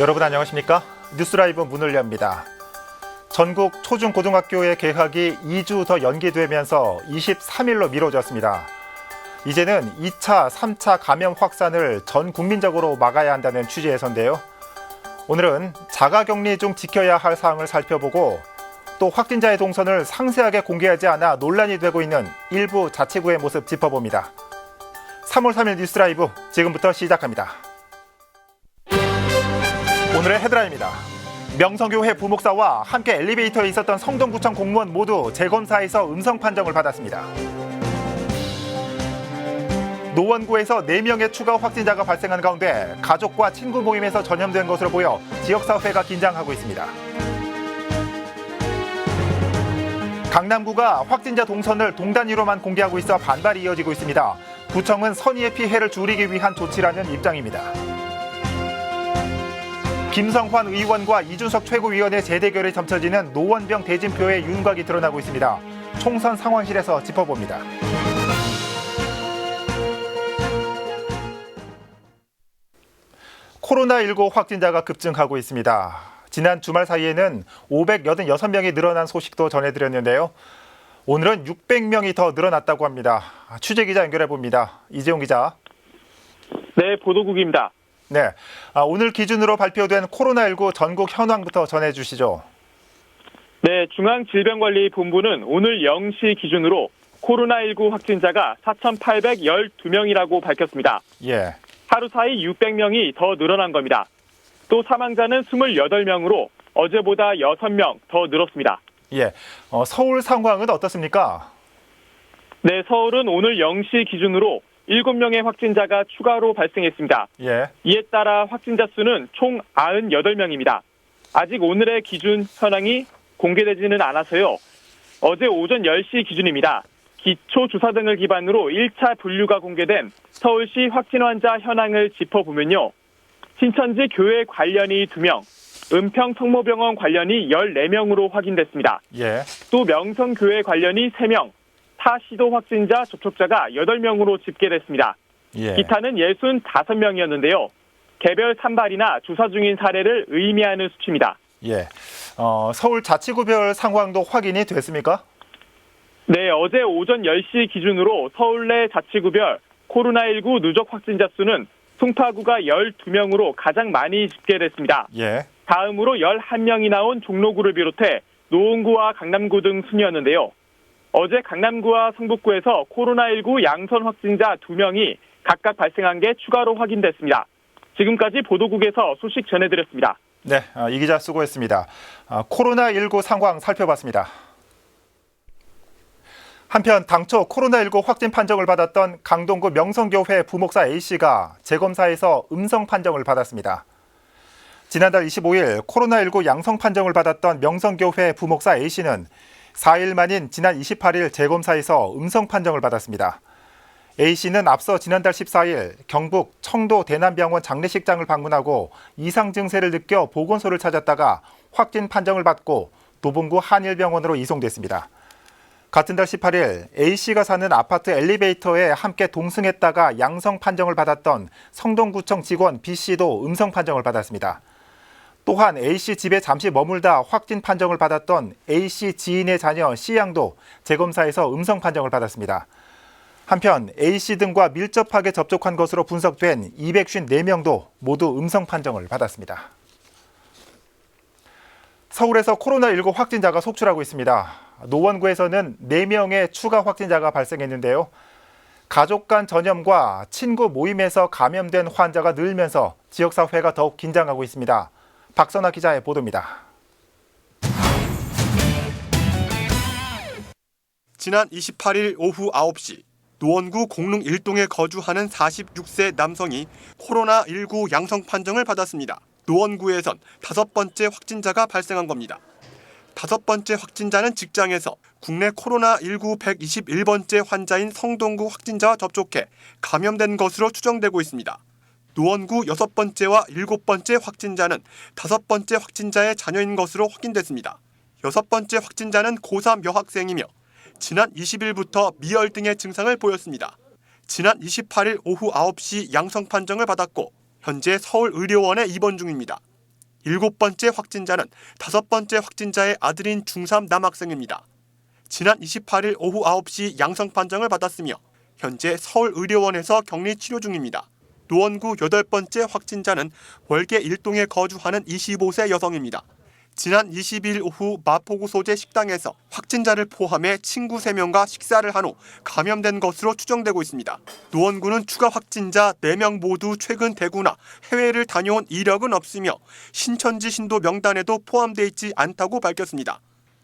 여러분 안녕하십니까? 뉴스라이브 문을 엽니다. 전국 초중 고등학교의 개학이 2주 더 연기되면서 23일로 미뤄졌습니다. 이제는 2차, 3차 감염 확산을 전 국민적으로 막아야 한다는 취지에서인데요. 오늘은 자가격리 중 지켜야 할 사항을 살펴보고 또 확진자의 동선을 상세하게 공개하지 않아 논란이 되고 있는 일부 자치구의 모습 짚어봅니다. 3월 3일 뉴스라이브 지금부터 시작합니다. 오늘의 헤드라인입니다. 명성교회 부목사와 함께 엘리베이터에 있었던 성동구청 공무원 모두 재검사에서 음성 판정을 받았습니다. 노원구에서 4명의 추가 확진자가 발생한 가운데 가족과 친구 모임에서 전염된 것으로 보여 지역사회가 긴장하고 있습니다. 강남구가 확진자 동선을 동단위로만 공개하고 있어 반발이 이어지고 있습니다. 구청은 선의의 피해를 줄이기 위한 조치라는 입장입니다. 김성환 의원과 이준석 최고위원의 재대결이 점쳐지는 노원병 대진표의 윤곽이 드러나고 있습니다. 총선 상황실에서 짚어봅니다. 코로나19 확진자가 급증하고 있습니다. 지난 주말 사이에는 586명이 늘어난 소식도 전해드렸는데요. 오늘은 600명이 더 늘어났다고 합니다. 취재 기자 연결해 봅니다. 이재용 기자. 네, 보도국입니다. 네, 아, 오늘 기준으로 발표된 코로나19 전국 현황부터 전해주시죠. 네, 중앙질병관리본부는 오늘 0시 기준으로 코로나19 확진자가 4,812명이라고 밝혔습니다. 예, 하루 사이 600명이 더 늘어난 겁니다. 또 사망자는 28명으로 어제보다 6명 더 늘었습니다. 예. 어, 서울 상황은 어떻습니까? 네, 서울은 오늘 0시 기준으로 7명의 확진자가 추가로 발생했습니다. 예, 이에 따라 확진자 수는 총 98명입니다. 아직 오늘의 기준 현황이 공개되지는 않아서요. 어제 오전 10시 기준입니다. 기초 조사 등을 기반으로 1차 분류가 공개된 서울시 확진 환자 현황을 짚어보면요. 신천지 교회 관련이 2명, 은평 성모병원 관련이 14명으로 확인됐습니다. 예, 또 명성교회 관련이 3명, 타 시도 확진자 접촉자가 8명으로 집계됐습니다. 예. 기타는 65명이었는데요. 개별 산발이나 조사 중인 사례를 의미하는 수치입니다. 예. 어, 서울 자치구별 상황도 확인이 됐습니까? 네, 어제 오전 10시 기준으로 서울 내 자치구별 코로나19 누적 확진자 수는 송파구가 12명으로 가장 많이 집계됐습니다. 예, 다음으로 11명이 나온 종로구를 비롯해 노원구와 강남구 등 순이었는데요. 어제 강남구와 성북구에서 코로나19 양선 확진자 2명이 각각 발생한 게 추가로 확인됐습니다. 지금까지 보도국에서 소식 전해드렸습니다. 네, 아, 이 기자 수고했습니다. 아, 코로나19 상황 살펴봤습니다. 한편 당초 코로나19 확진 판정을 받았던 강동구 명성교회 부목사 A씨가 재검사에서 음성 판정을 받았습니다. 지난달 25일 코로나19 양성 판정을 받았던 명성교회 부목사 A씨는 4일 만인 지난 28일 재검사에서 음성 판정을 받았습니다. A씨는 앞서 지난달 14일 경북 청도 대남병원 장례식장을 방문하고 이상 증세를 느껴 보건소를 찾았다가 확진 판정을 받고 도봉구 한일병원으로 이송됐습니다. 같은 달 18일 A씨가 사는 아파트 엘리베이터에 함께 동승했다가 양성 판정을 받았던 성동구청 직원 B씨도 음성 판정을 받았습니다. 또한 A씨 집에 잠시 머물다 확진 판정을 받았던 A씨 지인의 자녀 C양도 재검사에서 음성 판정을 받았습니다. 한편 A씨 등과 밀접하게 접촉한 것으로 분석된 254명도 모두 음성 판정을 받았습니다. 서울에서 코로나19 확진자가 속출하고 있습니다. 노원구에서는 4명의 추가 확진자가 발생했는데요. 가족 간 전염과 친구 모임에서 감염된 환자가 늘면서 지역사회가 더욱 긴장하고 있습니다. 박선아 기자의 보도입니다. 지난 28일 오후 9시 노원구 공릉 1동에 거주하는 46세 남성이 코로나19 양성 판정을 받았습니다. 노원구에선 다섯 번째 확진자가 발생한 겁니다. 다섯 번째 확진자는 직장에서 국내 코로나19 121번째 환자인 성동구 확진자와 접촉해 감염된 것으로 추정되고 있습니다. 노원구 여섯 번째와 일곱 번째 확진자는 다섯 번째 확진자의 자녀인 것으로 확인됐습니다. 여섯 번째 확진자는 고3 여학생이며 지난 20일부터 미열 등의 증상을 보였습니다. 지난 28일 오후 9시 양성 판정을 받았고 현재 서울의료원에 입원 중입니다. 일곱 번째 확진자는 다섯 번째 확진자의 아들인 중3 남학생입니다. 지난 28일 오후 9시 양성 판정을 받았으며 현재 서울의료원에서 격리 치료 중입니다. 노원구 여덟 번째 확진자는 월계 일동에 거주하는 25세 여성입니다. 지난 22일 오후 마포구 소재 식당에서 확진자를 포함해 친구 3명과 식사를 한 후 감염된 것으로 추정되고 있습니다. 노원구는 추가 확진자 4명 모두 최근 대구나 해외를 다녀온 이력은 없으며 신천지 신도 명단에도 포함돼 있지 않다고 밝혔습니다.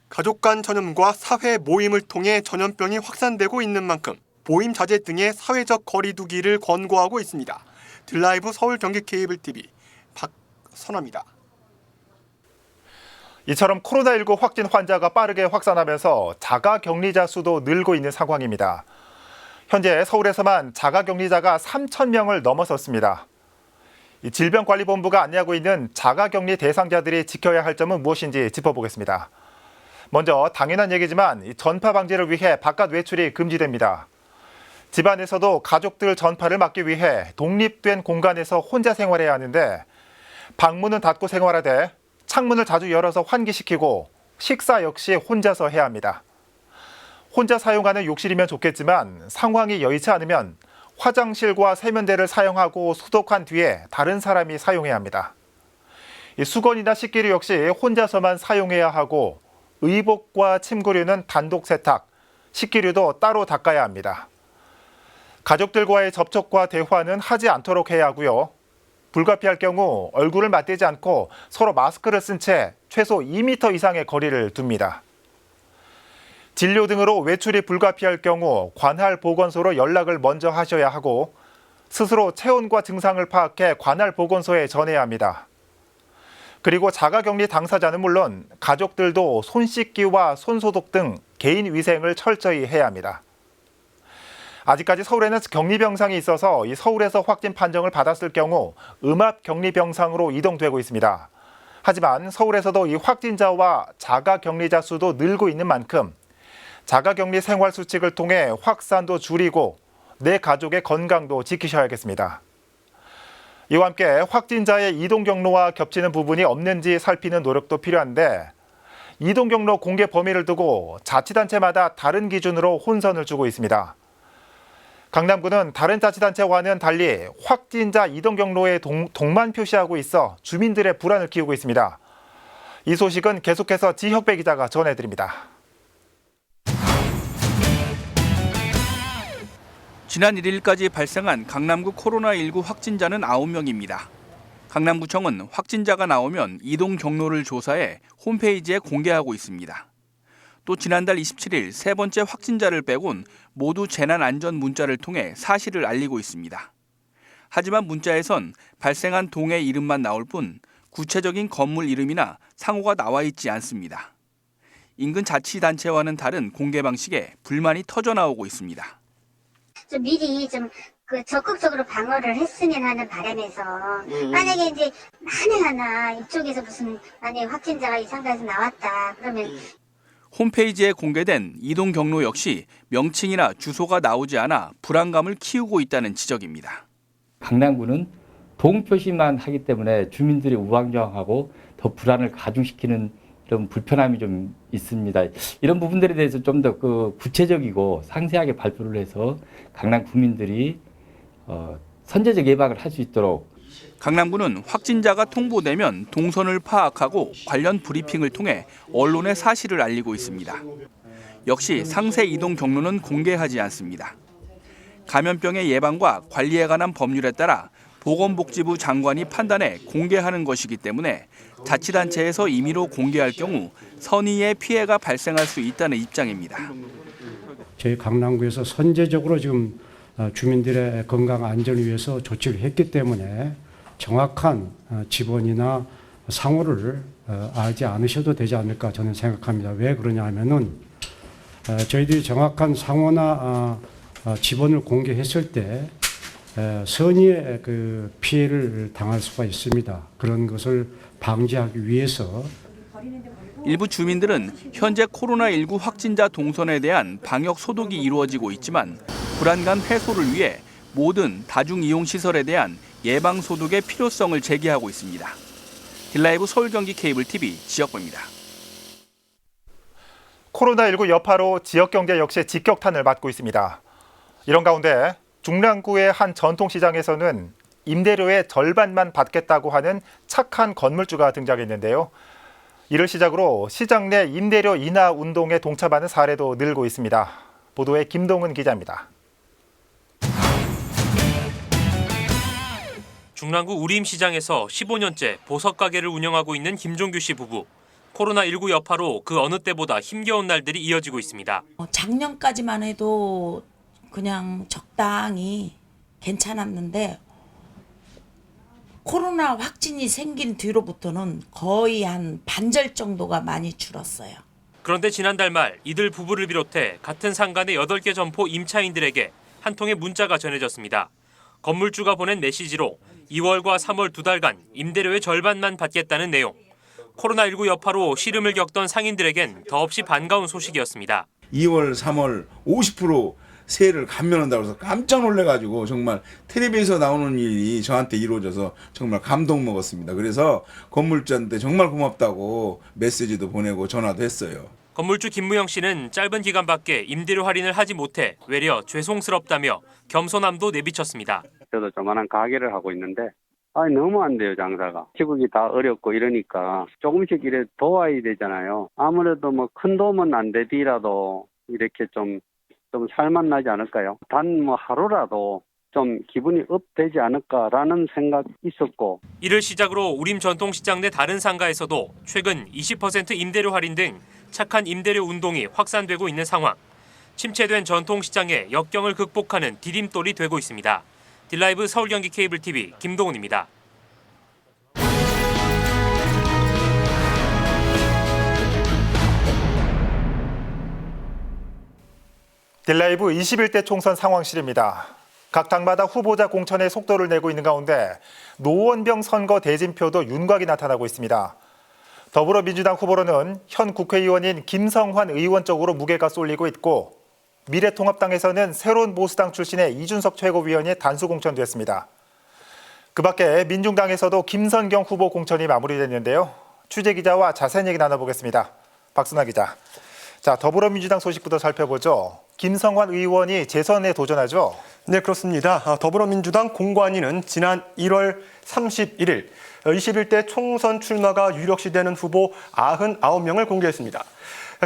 가족 간 전염과 사회 모임을 통해 전염병이 확산되고 있는 만큼 모임 자제 등의 사회적 거리두기를 권고하고 있습니다. 드라이브 서울 경기 케이블 TV 박선아입니다. 이처럼 코로나19 확진 환자가 빠르게 확산하면서 자가 격리자 수도 늘고 있는 상황입니다. 현재 서울에서만 자가 격리자가 3천 명을 넘어섰습니다. 이 질병관리본부가 안내하고 있는 자가 격리 대상자들이 지켜야 할 점은 무엇인지 짚어보겠습니다. 먼저 당연한 얘기지만 이 전파 방지를 위해 바깥 외출이 금지됩니다. 집안에서도 가족들 전파를 막기 위해 독립된 공간에서 혼자 생활해야 하는데 방문은 닫고 생활하되 창문을 자주 열어서 환기시키고 식사 역시 혼자서 해야 합니다. 혼자 사용하는 욕실이면 좋겠지만 상황이 여의치 않으면 화장실과 세면대를 사용하고 소독한 뒤에 다른 사람이 사용해야 합니다. 이 수건이나 식기류 역시 혼자서만 사용해야 하고 의복과 침구류는 단독 세탁, 식기류도 따로 닦아야 합니다. 가족들과의 접촉과 대화는 하지 않도록 해야 하고요. 불가피할 경우 얼굴을 맞대지 않고 서로 마스크를 쓴 채 최소 2m 이상의 거리를 둡니다. 진료 등으로 외출이 불가피할 경우 관할 보건소로 연락을 먼저 하셔야 하고 스스로 체온과 증상을 파악해 관할 보건소에 전해야 합니다. 그리고 자가격리 당사자는 물론 가족들도 손 씻기와 손 소독 등 개인 위생을 철저히 해야 합니다. 아직까지 서울에는 격리 병상이 있어서 이 서울에서 확진 판정을 받았을 경우 음압 격리 병상으로 이동되고 있습니다. 하지만 서울에서도 이 확진자와 자가 격리자 수도 늘고 있는 만큼 자가 격리 생활 수칙을 통해 확산도 줄이고 내 가족의 건강도 지키셔야겠습니다. 이와 함께 확진자의 이동 경로와 겹치는 부분이 없는지 살피는 노력도 필요한데 이동 경로 공개 범위를 두고 자치단체마다 다른 기준으로 혼선을 주고 있습니다. 강남구는 다른 자치단체와는 달리 확진자 이동 경로에 동, 동만 표시하고 있어 주민들의 불안을 키우고 있습니다. 이 소식은 계속해서 지혁배 기자가 전해드립니다. 지난 1일까지 발생한 강남구 코로나19 확진자는 9명입니다. 강남구청은 확진자가 나오면 이동 경로를 조사해 홈페이지에 공개하고 있습니다. 또 지난달 27일 세 번째 확진자를 빼곤 모두 재난 안전 문자를 통해 사실을 알리고 있습니다. 하지만 문자에선 발생한 동의 이름만 나올 뿐 구체적인 건물 이름이나 상호가 나와 있지 않습니다. 인근 자치단체와는 다른 공개 방식에 불만이 터져 나오고 있습니다. 좀 미리 좀 그 적극적으로 방어를 했으면 하는 바람에서 만약에 이제 만에 하나 이쪽에서 무슨 만약에 확진자가 이 상태에서 나왔다 그러면 홈페이지에 공개된 이동 경로 역시 명칭이나 주소가 나오지 않아 불안감을 키우고 있다는 지적입니다. 강남구는 동표시만 하기 때문에 주민들이 우왕좌왕하고 더 불안을 가중시키는 이런 불편함이 좀 있습니다. 이런 부분들에 대해서 좀 더 그 구체적이고 상세하게 발표를 해서 강남 구민들이 어, 선제적 예방을 할 수 있도록 강남구는 확진자가 통보되면 동선을 파악하고 관련 브리핑을 통해 언론에 사실을 알리고 있습니다. 역시 상세 이동 경로는 공개하지 않습니다. 감염병의 예방과 관리에 관한 법률에 따라 보건복지부 장관이 판단해 공개하는 것이기 때문에 자치단체에서 임의로 공개할 경우 선의의 피해가 발생할 수 있다는 입장입니다. 저희 강남구에서 선제적으로 지금 어, 주민들의 건강 안전을 위해서 조치를 했기 때문에 정확한 어, 지번이나 상호를 어, 알지 않으셔도 되지 않을까 저는 생각합니다. 왜 그러냐 하면은 어, 저희들이 정확한 상호나 지번을 공개했을 때 에, 선의의 그 피해를 당할 수가 있습니다. 그런 것을 방지하기 위해서 일부 주민들은 현재 코로나19 확진자 동선에 대한 방역 소독이 이루어지고 있지만 불안감 해소를 위해 모든 다중 이용 시설에 대한 예방 소독의 필요성을 제기하고 있습니다. 딜라이브 서울 경기 케이블 TV 지역부입니다. 코로나19 여파로 지역 경제 역시 직격탄을 맞고 있습니다. 이런 가운데 중랑구의 한 전통시장에서는 임대료의 절반만 받겠다고 하는 착한 건물주가 등장했는데요. 이를 시작으로 시장 내 임대료 인하 운동에 동참하는 사례도 늘고 있습니다. 보도에 김동은 기자입니다. 중랑구 우림시장에서 15년째 보석 가게를 운영하고 있는 김종규 씨 부부. 코로나19 여파로 그 어느 때보다 힘겨운 날들이 이어지고 있습니다. 어, 작년까지만 해도 그냥 적당히 괜찮았는데 코로나 확진이 생긴 뒤로부터는 거의 한 반절 정도가 많이 줄었어요. 그런데 지난달 말 이들 부부를 비롯해 같은 상간의 8개 점포 임차인들에게 한 통의 문자가 전해졌습니다. 건물주가 보낸 메시지로 2월과 3월 두 달간 임대료의 절반만 받겠다는 내용. 코로나19 여파로 시름을 겪던 상인들에겐 더없이 반가운 소식이었습니다. 2월, 3월 50% 세를 감면한다고 해서 깜짝 놀래가지고 정말 텔레비에서 나오는 일이 저한테 이루어져서 정말 감동 먹었습니다. 그래서 건물주한테 정말 고맙다고 메시지도 보내고 전화도 했어요. 건물주 김무영 씨는 짧은 기간밖에 임대료 할인을 하지 못해 외려 죄송스럽다며 겸손함도 내비쳤습니다. 저도 조만한 가게를 하고 있는데 아니 너무 안 돼요 장사가 시국이 다 어렵고 이러니까 조금씩 이래 도와야 되잖아요 아무래도 뭐 큰 도움은 안 되더라도 이렇게 좀 좀 살만 나지 않을까요 단 뭐 하루라도 좀 기분이 업되지 않을까라는 생각 있었고 이를 시작으로 우림 전통시장 내 다른 상가에서도 최근 20% 임대료 할인 등 착한 임대료 운동이 확산되고 있는 상황. 침체된 전통시장의 역경을 극복하는 디딤돌이 되고 있습니다. 딜라이브 서울 경기 케이블 TV 김동훈입니다. 딜라이브 21대 총선 상황실입니다. 각 당마다 후보자 공천에 속도를 내고 있는 가운데 노원병 선거 대진표도 윤곽이 나타나고 있습니다. 더불어민주당 후보로는 현 국회의원인 김성환 의원 쪽으로 무게가 쏠리고 있고 미래통합당에서는 새로운 보수당 출신의 이준석 최고위원이 단수 공천됐습니다. 그 밖에 민중당에서도 김선경 후보 공천이 마무리됐는데요. 취재 기자와 자세한 얘기 나눠보겠습니다. 박순아 기자. 자, 더불어민주당 소식부터 살펴보죠. 김성환 의원이 재선에 도전하죠. 네, 그렇습니다. 아, 더불어민주당 공관위는 지난 1월 31일 21대 총선 출마가 유력시되는 후보 99명을 공개했습니다.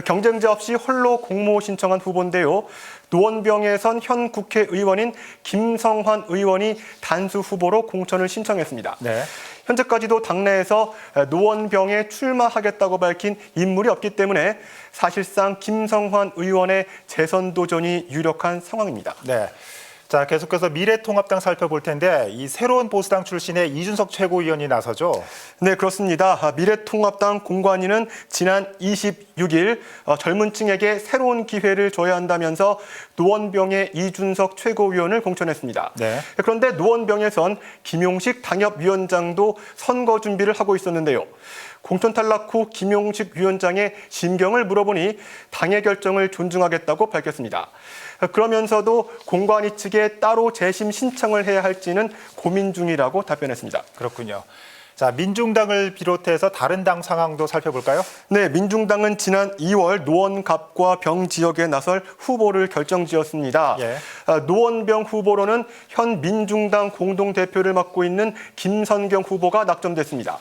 경쟁자 없이 홀로 공모 신청한 후보인데요. 노원병에선 현 국회의원인 김성환 의원이 단수 후보로 공천을 신청했습니다. 네. 현재까지도 당내에서 노원병에 출마하겠다고 밝힌 인물이 없기 때문에 사실상 김성환 의원의 재선 도전이 유력한 상황입니다. 네. 자, 계속해서 미래통합당 살펴볼 텐데 이 새로운 보수당 출신의 이준석 최고위원이 나서죠. 네, 그렇습니다. 아, 미래통합당 공관위는 지난 26일 어, 젊은 층에게 새로운 기회를 줘야 한다면서 노원병의 이준석 최고위원을 공천했습니다. 네. 그런데 노원병에선 김용식 당협위원장도 선거 준비를 하고 있었는데요. 공천 탈락 후 김용식 위원장의 심경을 물어보니 당의 결정을 존중하겠다고 밝혔습니다. 그러면서도 공관위 측에 따로 재심 신청을 해야 할지는 고민 중이라고 답변했습니다. 그렇군요. 자, 민중당을 비롯해서 다른 당 상황도 살펴볼까요? 네, 민중당은 지난 2월 노원갑과 병 지역에 나설 후보를 결정지었습니다. 예. 아, 노원병 후보로는 현 민중당 공동대표를 맡고 있는 김선경 후보가 낙점됐습니다.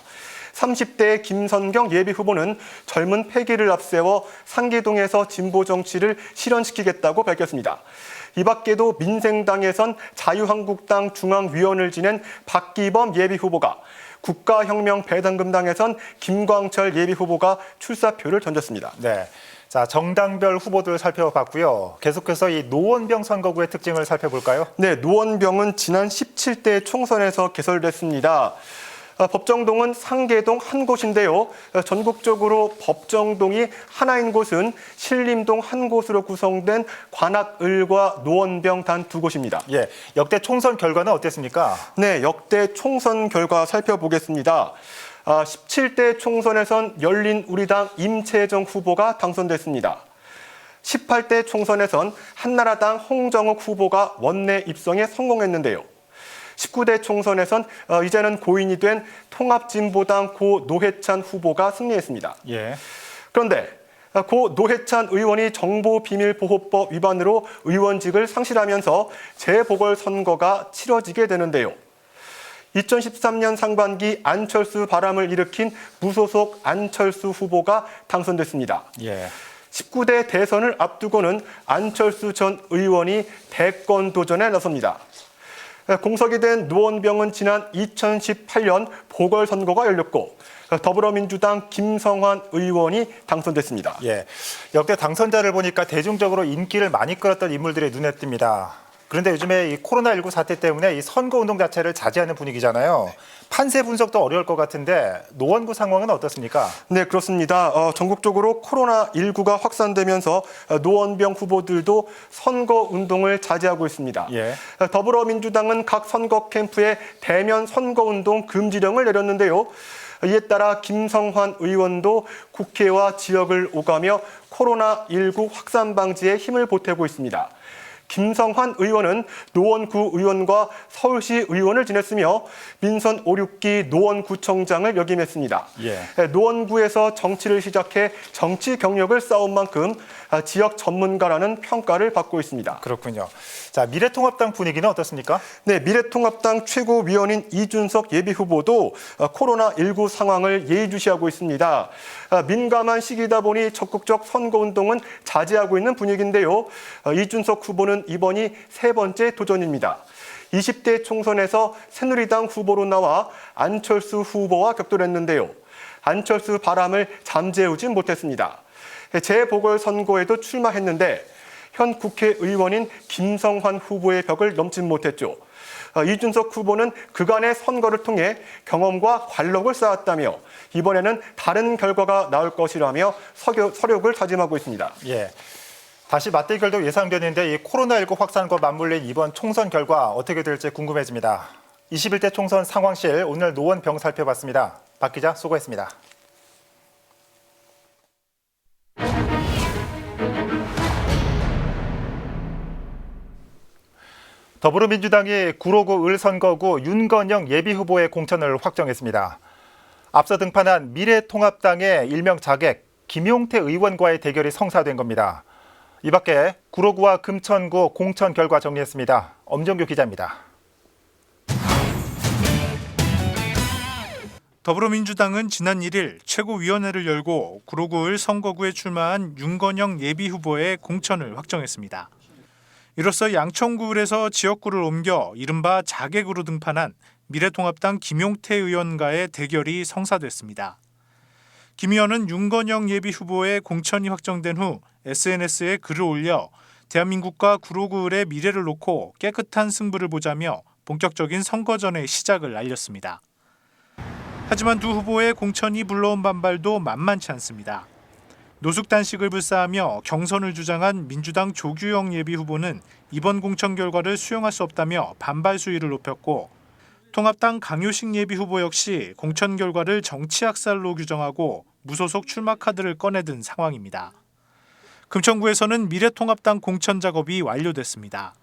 30대 김선경 예비 후보는 젊은 패기를 앞세워 상계동에서 진보 정치를 실현시키겠다고 밝혔습니다. 이 밖에도 민생당에선 자유한국당 중앙위원을 지낸 박기범 예비 후보가 국가혁명 배당금당에선 김광철 예비 후보가 출사표를 던졌습니다. 네. 자, 정당별 후보들 살펴봤고요. 계속해서 이 노원병 선거구의 특징을 살펴볼까요? 네, 노원병은 지난 17대 총선에서 개설됐습니다. 어, 법정동은 상계동 한 곳인데요. 어, 전국적으로 법정동이 하나인 곳은 신림동 한 곳으로 구성된 관악을과 노원병 단 두 곳입니다. 예. 역대 총선 결과는 어땠습니까? 네, 역대 총선 결과 살펴보겠습니다. 아, 17대 총선에선 열린 우리당 임채정 후보가 당선됐습니다. 18대 총선에선 한나라당 홍정욱 후보가 원내 입성에 성공했는데요. 19대 총선에선 어, 이제는 고인이 된 통합진보당 고 노회찬 후보가 승리했습니다. 예. 그런데 고 노회찬 의원이 정보비밀보호법 위반으로 의원직을 상실하면서 재보궐선거가 치러지게 되는데요. 2013년 상반기 안철수 바람을 일으킨 무소속 안철수 후보가 당선됐습니다. 예. 19대 대선을 앞두고는 안철수 전 의원이 대권 도전에 나섭니다. 공석이 된 노원병은 지난 2018년 보궐선거가 열렸고 더불어민주당 김성환 의원이 당선됐습니다. 예. 역대 당선자를 보니까 대중적으로 인기를 많이 끌었던 인물들이 눈에 띕니다. 그런데 요즘에 이 코로나19 사태 때문에 이 선거 운동 자체를 자제하는 분위기잖아요. 판세 분석도 어려울 것 같은데 노원구 상황은 어떻습니까? 네, 그렇습니다. 어, 전국적으로 코로나19가 확산되면서 어, 노원병 후보들도 선거 운동을 자제하고 있습니다. 예. 어, 더불어민주당은 각 선거 캠프에 대면 선거 운동 금지령을 내렸는데요. 이에 따라 김성환 의원도 국회와 지역을 오가며 코로나19 확산 방지에 힘을 보태고 있습니다. 김성환 의원은 노원구 의원과 서울시 의원을 지냈으며 민선 5, 6기 노원구청장을 역임했습니다. 예. 노원구에서 정치를 시작해 정치 경력을 쌓은 만큼 아, 지역 전문가라는 평가를 받고 있습니다. 그렇군요. 자, 미래통합당 분위기는 어떻습니까? 네, 미래통합당 최고위원인 이준석 예비후보도 어, 코로나19 상황을 예의주시하고 있습니다. 아, 민감한 시기다 보니 적극적 선거운동은 자제하고 있는 분위기인데요. 어, 이준석 후보는 이번이 세 번째 도전입니다. 20대 총선에서 새누리당 후보로 나와 안철수 후보와 격돌했는데요. 안철수 바람을 잠재우진 못했습니다. 재보궐선거에도 출마했는데 현 국회의원인 김성환 후보의 벽을 넘진 못했죠. 어, 이준석 후보는 그간의 선거를 통해 경험과 관록을 쌓았다며 이번에는 다른 결과가 나올 것이라며 서력을 다짐하고 있습니다. 예. 다시 맞대결 도 예상되는데 이 코로나19 확산과 맞물린 이번 총선 결과 어떻게 될지 궁금해집니다. 21대 총선 상황실 오늘 노원병 살펴봤습니다. 박 기자 수고했습니다. 더불어민주당이 구로구 을선거구 윤건영 예비후보의 공천을 확정했습니다. 앞서 등판한 미래통합당의 일명 자객 김용태 의원과의 대결이 성사된 겁니다. 이 밖에 구로구와 금천구 공천 결과 정리했습니다. 엄정규 기자입니다. 더불어민주당은 지난 1일 최고위원회를 열고 구로구을 선거구에 출마한 윤건영 예비후보의 공천을 확정했습니다. 이로써 양천구에서 지역구를 옮겨 이른바 자객으로 등판한 미래통합당 김용태 의원과의 대결이 성사됐습니다. 김 의원은 윤건영 예비 후보의 공천이 확정된 후 SNS에 글을 올려 대한민국과 구로구을의 미래를 놓고 깨끗한 승부를 보자며 본격적인 선거전의 시작을 알렸습니다. 하지만 두 후보의 공천이 불러온 반발도 만만치 않습니다. 노숙단식을 불사하며 경선을 주장한 민주당 조규영 예비후보는 이번 공천 결과를 수용할 수 없다며 반발 수위를 높였고 통합당 강효식 예비후보 역시 공천 결과를 정치학살로 규정하고 무소속 출마 카드를 꺼내든 상황입니다. 금천구에서는 미래통합당 공천 작업이 완료됐습니다.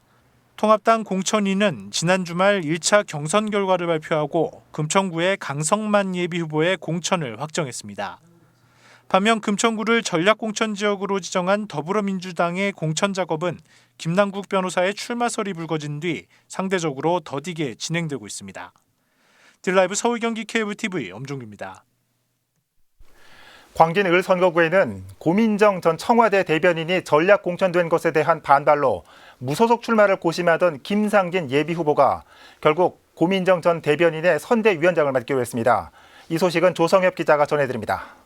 통합당 공천위는 지난 주말 1차 경선 결과를 발표하고 금천구의 강성만 예비후보의 공천을 확정했습니다. 반면 금천구를 전략공천 지역으로 지정한 더불어민주당의 공천 작업은 김남국 변호사의 출마설이 불거진 뒤 상대적으로 더디게 진행되고 있습니다. 딜라이브 서울 경기 케이블 TV 엄종규입니다. 광진 을 선거구에는 고민정 전 청와대 대변인이 전략 공천된 것에 대한 반발로 무소속 출마를 고심하던 김상진 예비 후보가 결국 고민정 전 대변인의 선대위원장을 맡기로 했습니다. 이 소식은 조성엽 기자가 전해드립니다.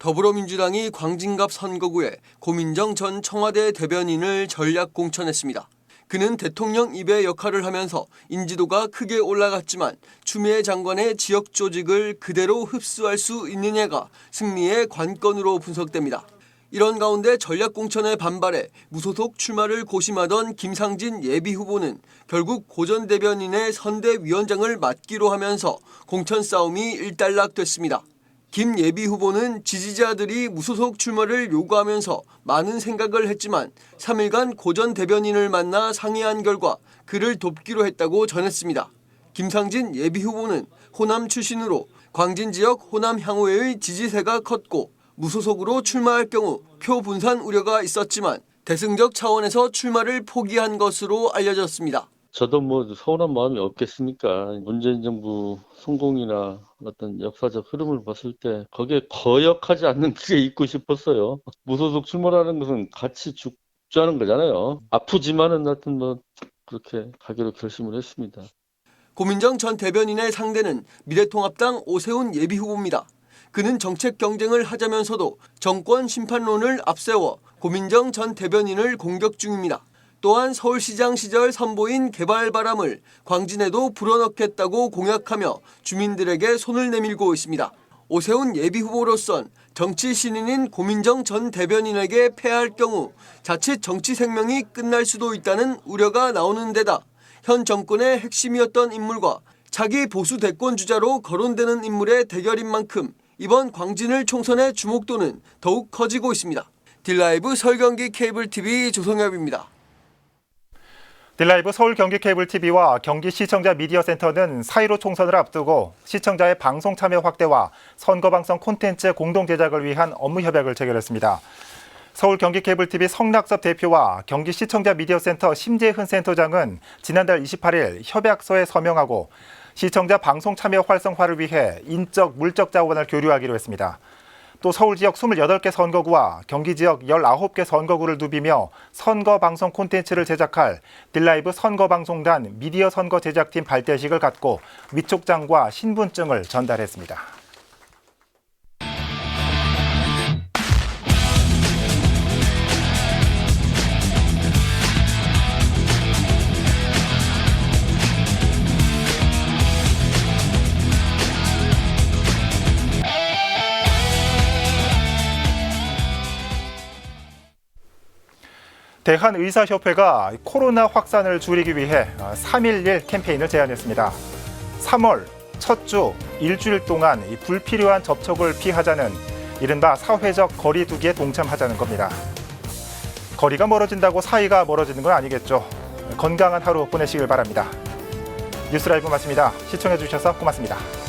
더불어민주당이 광진갑 선거구에 고민정 전 청와대 대변인을 전략 공천했습니다. 그는 대통령 입의 역할을 하면서 인지도가 크게 올라갔지만 추미애 장관의 지역 조직을 그대로 흡수할 수 있느냐가 승리의 관건으로 분석됩니다. 이런 가운데 전략 공천에 반발해 무소속 출마를 고심하던 김상진 예비 후보는 결국 고전 대변인의 선대위원장을 맡기로 하면서 공천 싸움이 일단락됐습니다. 김 예비 후보는 지지자들이 무소속 출마를 요구하면서 많은 생각을 했지만 3일간 고전 대변인을 만나 상의한 결과 그를 돕기로 했다고 전했습니다. 김상진 예비 후보는 호남 출신으로 광진 지역 호남 향후회의 지지세가 컸고 무소속으로 출마할 경우 표 분산 우려가 있었지만 대승적 차원에서 출마를 포기한 것으로 알려졌습니다. 저도 뭐 서운한 마음이 없겠습니까? 문재인 정부 성공이나 어떤 역사적 흐름을 봤을 때 거기에 거역하지 않는 길에 있고 싶었어요. 무소속 출마라는 것은 같이 죽자는 거잖아요. 아프지만은 하여튼 뭐 그렇게 가기로 결심을 했습니다. 고민정 전 대변인의 상대는 미래통합당 오세훈 예비 후보입니다. 그는 정책 경쟁을 하자면서도 정권 심판론을 앞세워 고민정 전 대변인을 공격 중입니다. 또한 서울시장 시절 선보인 개발 바람을 광진에도 불어넣겠다고 공약하며 주민들에게 손을 내밀고 있습니다. 오세훈 예비 후보로선 정치 신인인 고민정 전 대변인에게 패할 경우 자칫 정치 생명이 끝날 수도 있다는 우려가 나오는 데다 현 정권의 핵심이었던 인물과 차기 보수 대권 주자로 거론되는 인물의 대결인 만큼 이번 광진을 총선의 주목도는 더욱 커지고 있습니다. 딜라이브 설경기 케이블 TV 조성엽입니다. 딜라이브 서울 경기 케이블 TV와 경기 시청자 미디어 센터는 4.15 총선을 앞두고 시청자의 방송 참여 확대와 선거 방송 콘텐츠 공동 제작을 위한 업무 협약을 체결했습니다. 서울 경기 케이블 TV 성낙섭 대표와 경기 시청자 미디어 센터 심재훈 센터장은 지난달 28일 협약서에 서명하고 시청자 방송 참여 활성화를 위해 인적 물적 자원을 교류하기로 했습니다. 또 서울 지역 28개 선거구와 경기 지역 19개 선거구를 누비며 선거 방송 콘텐츠를 제작할 딜라이브 선거방송단 미디어 선거 제작팀 발대식을 갖고 위촉장과 신분증을 전달했습니다. 대한의사협회가 코로나 확산을 줄이기 위해 3.11 캠페인을 제안했습니다. 3월 첫 주 일주일 동안 이 불필요한 접촉을 피하자는 이른바 사회적 거리 두기에 동참하자는 겁니다. 거리가 멀어진다고 사이가 멀어지는 건 아니겠죠. 건강한 하루 보내시길 바랍니다. 뉴스라이브 마칩니다. 시청해 주셔서 고맙습니다.